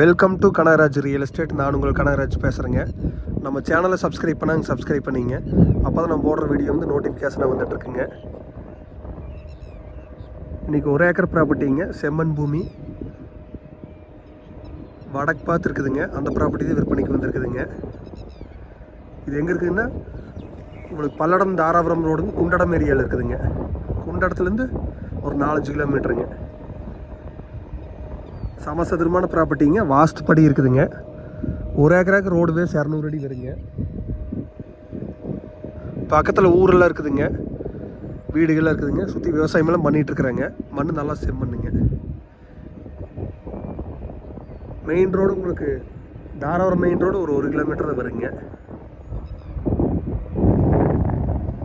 Welcome to Kanagaraj real estate நான் உங்கள் கனகராஜ் பேசுகிறேங்க நம்ம சேனலை சப்ஸ்கிரைப் பண்ணாங்க சப்ஸ்கிரைப் பண்ணிங்க. அப்போ தான் நம்ம போடுற வீடியோ வந்து நோட்டிஃபிகேஷனாக வந்துட்டுருக்குங்க இன்றைக்கி ஒரு ஏக்கர் ப்ராப்பர்ட்டிங்க செம்மன் பூமி. வடக்கு பார்த்து இருக்குதுங்க. அந்த ப்ராப்பர்ட்டி தான் விற்பனைக்கு வந்திருக்குதுங்க. இது எங்கே இருக்குதுன்னா உங்களுக்கு பல்லடம் தாராபுரம் ரோடு குண்டடம் ஏரியாவில் இருக்குதுங்க. குண்டடத்துலேருந்து ஒரு நாலஞ்சு கிலோமீட்டருங்க சமசதுரமான ப்ராப்பர்ட்டிங்க வாஸ்து படி இருக்குதுங்க. ஒரு ஏக்கராக்கு ரோடு பேஸ் இரநூறு அடி வருங்க. பக்கத்தில் ஊரெல்லாம் இருக்குதுங்க. வீடுகள்லாம் இருக்குதுங்க. சுற்றி விவசாயமெல்லாம் பண்ணிகிட்ருக்குறாங்க மண் நல்லா செம்மண்ணுங்க. மெயின் ரோடு உங்களுக்கு தாராபுரம் மெயின் ரோடு ஒரு ஒரு கிலோமீட்டர் தான் வருங்க.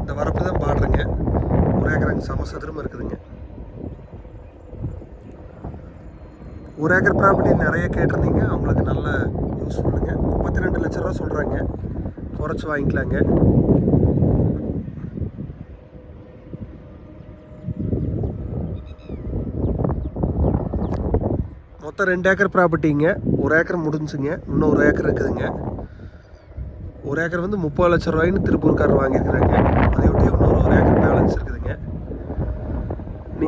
இந்த வரப்பு தான் பாடுறேங்க ஒரு ஏக்கராங்க சமசதுரமாக இருக்குதுங்க. ஒரு ஏக்கர் ப்ராப்பர்ட்டி நிறைய கேட்டிருந்தீங்க. அவங்களுக்கு நல்ல யூஸ்ஃபுல்லுங்க முப்பத்தி ரெண்டு லட்ச ரூபா சொல்கிறாங்க குறைச்சி வாங்கிக்கலாங்க. மொத்தம் ரெண்டு ஏக்கர் ப்ராப்பர்ட்டிங்க ஒரு ஏக்கர் முடிஞ்சுங்க. இன்னும் ஒரு ஏக்கர் இருக்குதுங்க. ஒரு ஏக்கர் வந்து முப்பது லட்ச ரூபாயின்னு திருப்பூர்காரர் வாங்கியிருக்கிறாங்க. அதை இன்னொரு ஒரு ஏக்கர் பேலன்ஸ் இருக்குது